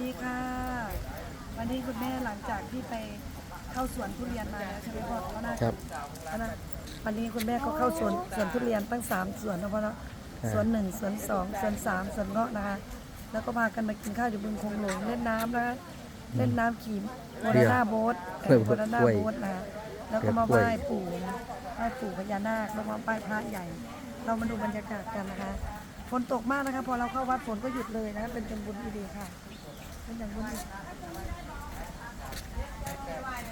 ดีค่ะ วันนี้คุณแม่หลังจากที่ไปเข้าสวนทุเรียนมาแล้วใช่ไหมพ่อพ่อนาครับพ่อนาวันนี้คุณแม่ก็เข้าสวนสวนทุเรียนตั้งสามสวนนะพ่อเนาะครับสวนหนึ่งสวนสองสวนสามสวนเงาะนะคะ แล้วก็พากันมากินข้าวอยู่บึงคงหลงเล่นน้ำนะคะเล่นน้ำขี่โบราณาโบ๊ทเพื่อโบราณาเพื่อโบ๊ทนะคะแล้วก็มาไหว้ปู่นะไหว้ปู่พญานาคแล้วมาไหว้พระใหญ่ เรามาดูบรรยากาศกันนะคะ ฝนตกมากนะคะพอเราเข้าวัดฝนก็หยุดเลยนะคะเป็นจังบุญที่ดีค่ะ เป็นจังบุญที่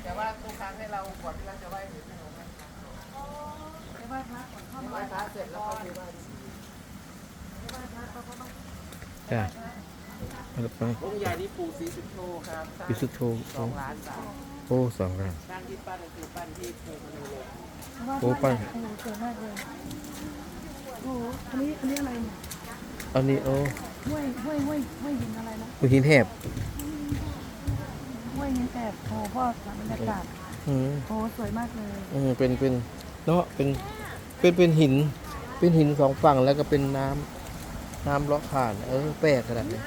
แต่ว่าทุกครั้งให้เราก่อนที่เราจะไหว้ถึงไปไหว้พระก่อนเข้ามาไหว้พระเสร็จแล้วก็ไปไหว้จ้าแล้วไปองค์ใหญ่นี่ปู่ศรีสุโธครับสร้างพิสุทโธสองล้านบาทโอ้สองล้านสร้างที่ปั้นก็คือปั้นที่ภูพนูลงโอ้ปั้นโอ้สวยมากเลยโอ้อันนี้อันนี้อะไรเนี่ย อันนี้โอ้ห้วยห้วยห้วยห้วยหินอะไรนะผู้หินแหบห้วยหินแอบโอ้พ่อบรรยากาศอืมโอ้สวยมากเลยอืมเป็นเป็นเนาะเป็นเป็นเป็นหิน เป็นหินสองฝั่งแล้วก็เป็นน้ำน้ำเลาะผ่าน เออแปลกขนาดนี้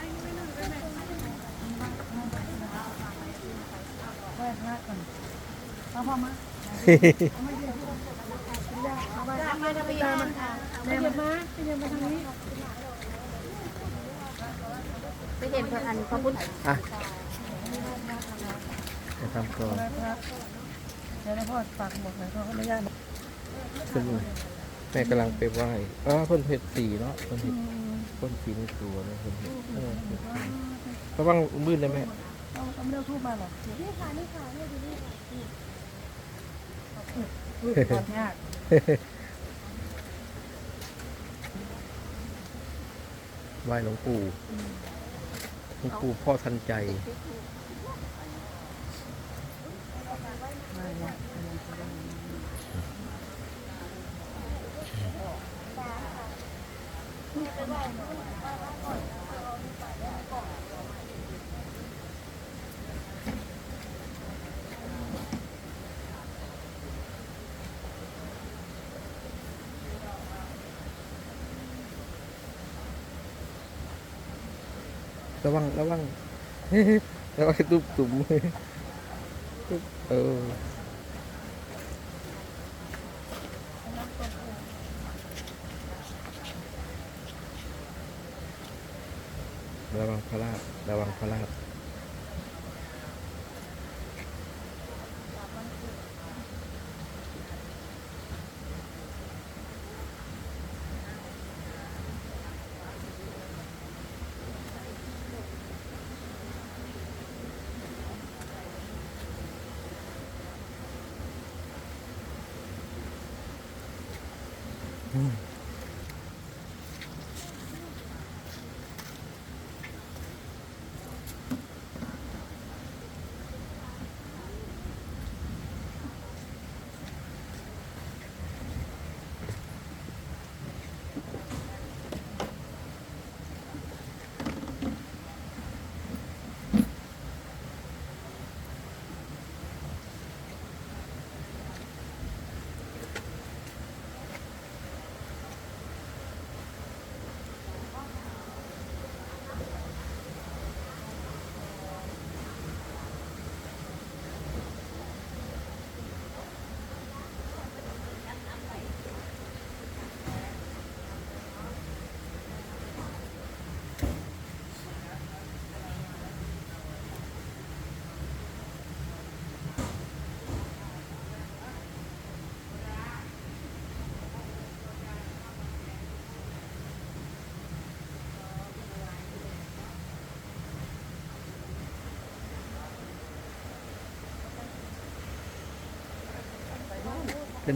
ไหว้พระก่อนเอาพ่อมาเอาไม่ได้เอาไปเอาไปเอาไปเอามาแม่มาไปเดินมาทางนี้ ไปเห็นพระอันพระพุทธอะจะทำก่อนไหว้พระเดี๋ยวพ่อฝากหมดหน่อยเขาไม่ยากขึ้นแม่กำลังไปไหว้อ๋อเพิ่นเผ็ดสีเนาะเพิ่นเผ็ดเพิ่นสีในตัวเนาะเพิ่นเผ็ดเออเผ็ดสีระวังมืดเลยแม่เอาไม่ได้เอาทูบมาหรอนี่ค่ะนี่ค่ะนี่ดูนี่ค่ะอุ้ยทอดยากไหว้หลวงปู่ หลวงปู่พ่อทันใจไม่เนี่ย ระวังระวังระวังตุ่มตุ่มเออระวังพลาดระวังพลาด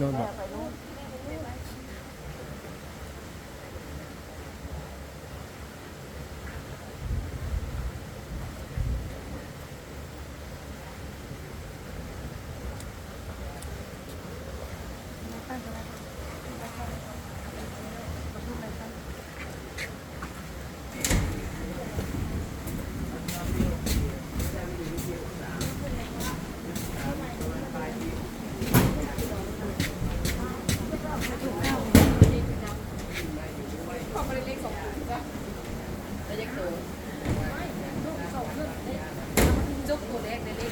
โน่นบอก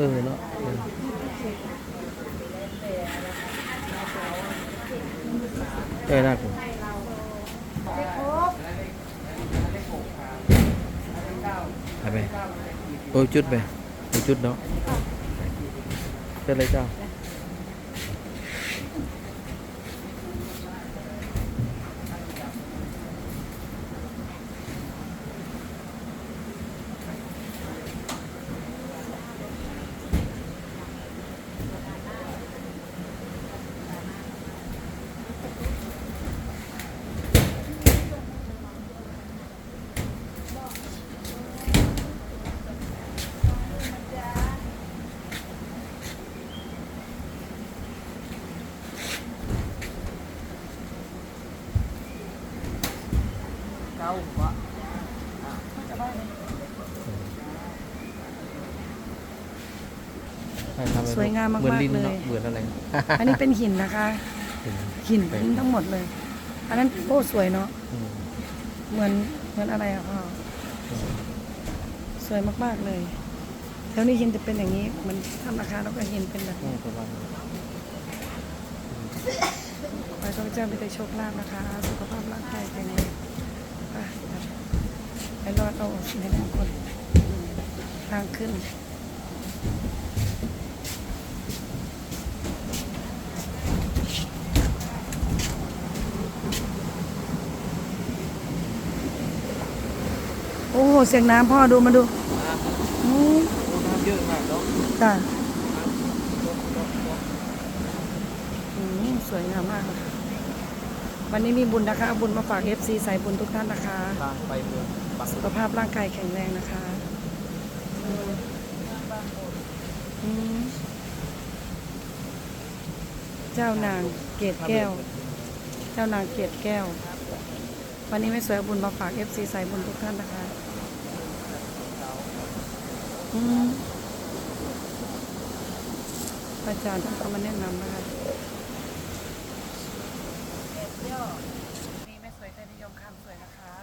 เออเนาะเออน่ากลัวไปไปโอ้ยจุดไปโอ้ยจุดเนาะเป็นไรเจ้า ให้ทำให้สวยงามมากๆเหมือนลิ้นเลย เนาะเหมือนอะไรอันนี้เป็นหินนะคะหินหินทั้งหมดเลย อันนั้นโอ้สวยเนาะอืมเหมือนเหมือนอะไรอะพ่อสวยมากๆเลยแล้วนี่หินจะเป็นอย่างนี้เหมันทำราคาแล้วก็หินเป็นแบบอืนี้มประมาณนั้นขอให้ข้าพเจ้ามีแต่โชคลาภนะคะ สุขภาพร่างกายแข็งแรงไปครับไปรอดเอาสิ่งมงคลทางขึ้นโอ้โหเสียงน้ำพ่อดูมาดูอืมโอ้น้ำเยอะมากเนาะจ้ะอืมสวยงามมากเลย วันนี้มีบุญนะคะเอาบุญมาฝาก FC สายบุญทุกท่านนะคะ ทางไปเมืองปักสุขภาพร่างกายแข็งแรงนะคะอืมอืมเจ้านางเกตแก้ว เจ้านางเกตแก้ว วันนี้ไม่สวยเอาบุญมาฝาก FC สายบุญทุกท่านนะคะอืมอาจารย์ท่านก็มาแนะนำนะคะ นี่ไม่สวยแต่นิยมคำสวยนะคะ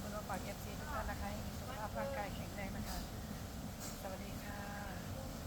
คุณมาฝากเอฟซีทุกท่านนะคะให้มีสุขภาพร่างกายแข็งแรงนะคะ สวัสดี